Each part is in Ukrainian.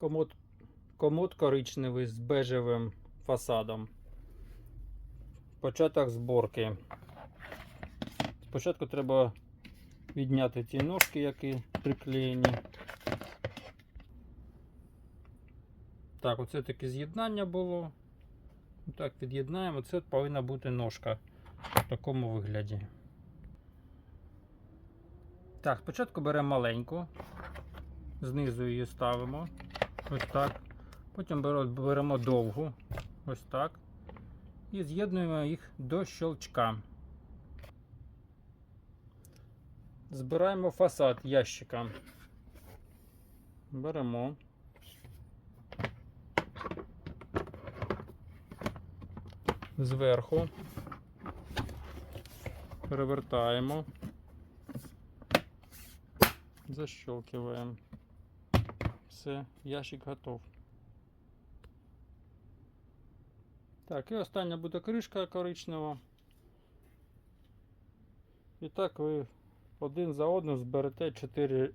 Комод, комод коричневий з бежевим фасадом. Початок зборки. Спочатку треба відняти ті ножки, які приклеєні. Так, оце таке з'єднання було. Так, від'єднаємо. Це повинна бути ножка в такому вигляді. Так, спочатку беремо маленьку, знизу її ставимо. Ось так. Потім беремо довгу, ось так. І з'єднуємо їх до щелчка. Збираємо фасад ящика. Беремо. Зверху. Перевертаємо. Защелкиваем. Все, ящик готов. Так, і остання буде кришка коричнева. І так ви один за одним зберете 4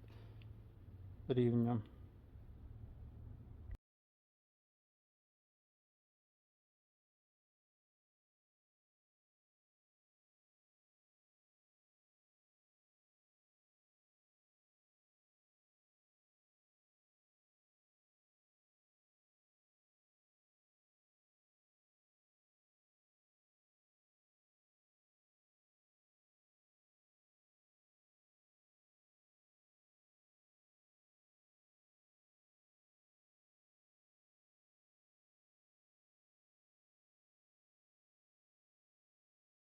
рівня.